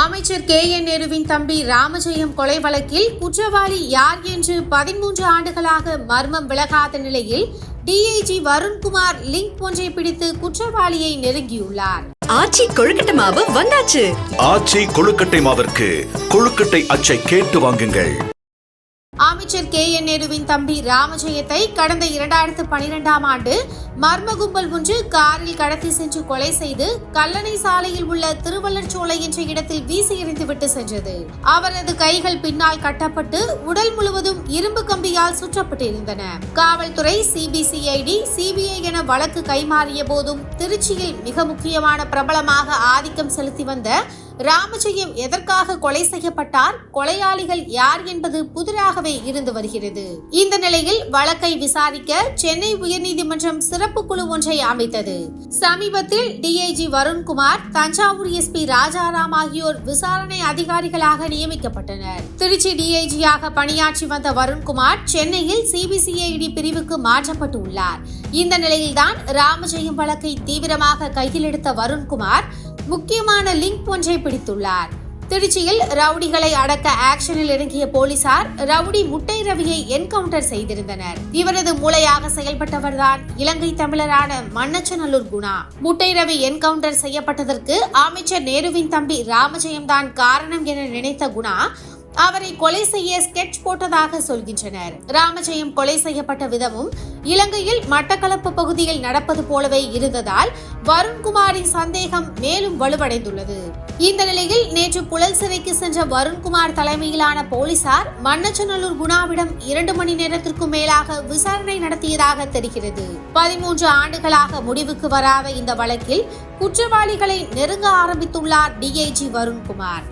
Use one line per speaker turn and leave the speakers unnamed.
அமைச்சர் K N நேருவின் தம்பி ராமஜெயம் கொலை வழக்கில் குற்றவாளி யார் என்று பதிமூன்று ஆண்டுகளாக மர்மம் விலகாத நிலையில் டிஐஜி வருண்குமார் லிங்க் ஒன்றை பிடித்து குற்றவாளியை நெருங்கியுள்ளார்.
ஆச்சி கொழுக்கட்டை மாவு வந்தாச்சு.
ஆச்சி கொழுக்கட்டை மாவிற்கு கொழுக்கட்டை அச்சை கேட்டு வாங்குங்கள்.
அமைச்சர் கே என் நேருவின் தம்பி ராமஜெயத்தை கடந்த இரண்டாயிரத்து பனிரெண்டாம் ஆண்டு மர்ம கும்பல் ஒன்று காரில் கடத்தி சென்று கொலை செய்து கல்லணை சாலையில் உள்ள திருவள்ளர்சோலை என்ற இடத்தில் வீசி எறிந்துவிட்டு சென்றது. அவரது கைகள் பின்னால் கட்டப்பட்டு உடல் முழுவதும் இரும்பு கம்பியால் சுற்றப்பட்டிருந்தன. காவல்துறை சிபிசிஐடி சிபிஐ என வழக்கு கைமாறிய போதும் திருச்சியில் மிக முக்கியமான பிரபலமாக ஆதிக்கம் செலுத்தி வந்த ராமஜெயம் எதற்காக கொலை செய்யப்பட்டார் கொலையாளிகள் யார் என்பது புதிராகவே இருந்து வருகிறது. இந்த நிலையில் வழக்கை விசாரிக்க சென்னை உயர்நீதிமன்றம் சிறப்பு குழு ஒன்றை அமைத்தது. சமீபத்தில் டிஐஜி வருண்குமார் தஞ்சாவூர் எஸ்பி ராஜாராம் ஆகியோர் விசாரணை அதிகாரிகளாக நியமிக்கப்பட்டனர். திருச்சி டிஐஜியாக பணியாற்றி வந்த வருண்குமார் சென்னையில் சிபிசிஐடி பிரிவுக்கு மாற்றப்பட்டு உள்ளார் இந்த நிலையில்தான் ராமஜெயம் வழக்கை தீவிரமாக கையில் எடுத்த வருண்குமார் முக்கியமான லிங்க் ஒன்றை பிடித்துள்ளார். திருச்சியில் ரவுடிகளை அடக்க ஆக்ஷனில் இறங்கிய போலீசார் ரவுடி முட்டை ரவியை என்கவுண்டர் செய்திருந்தனர். இவரது மூளையாக செயல்பட்டவர்தான் இலங்கை தமிழரான மன்னச்சநல்லூர் குணா. முட்டை ரவி என்கவுண்டர் செய்யப்பட்டதற்கு அமைச்சர் நேருவின் தம்பி ராமஜெயம் தான் காரணம் என நினைத்த குணா அவரை கொலை செய்ய ஸ்கெட்ச் போட்டதாக சொல்கின்றனர். ராமஜெயம் கொலை செய்யப்பட்ட விதமும் இலங்கையில் மட்டக்களப்பு பகுதியில் நடப்பது போலவே இருந்ததால் வருண்குமாரின் சந்தேகம் மேலும் வலுவடைந்துள்ளது. இந்த நிலையில் நேற்று புழல் சிறைக்கு சென்ற வருண்குமார் தலைமையிலான போலீசார் மன்னச்சநல்லூர் குணாவிடம் இரண்டு மணி நேரத்திற்கும் மேலாக விசாரணை நடத்தியதாக தெரிகிறது. பதிமூன்று ஆண்டுகளாக முடிவுக்கு வராத இந்த வழக்கில் குற்றவாளிகளை நெருங்க ஆரம்பித்துள்ளார் டிஐஜி வருண்குமார்.